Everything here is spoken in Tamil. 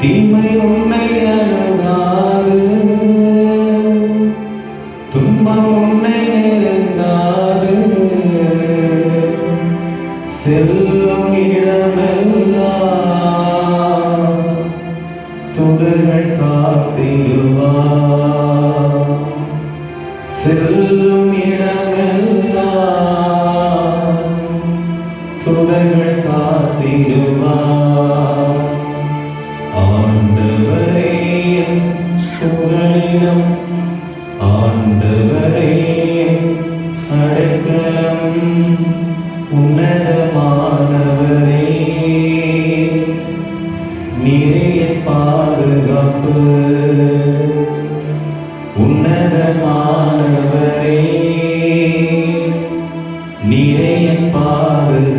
தீமை உன்னை அணுகாது துன்பம் உன்னை நெருங்காது செல்லும் இடமெல்லாம் துதர்கள் காத்திடுவார் செல்லும் இடமெல்லாம் துதர்கள் காத்திடுவார் ஆண்டவரே புகழிடம் ஆண்டவரே அடைக்கலம் உன்னதமானவரே. நிறைய பாதுகாப்பு. உன்னதமானவரே நிறைய பாதுகாப்பு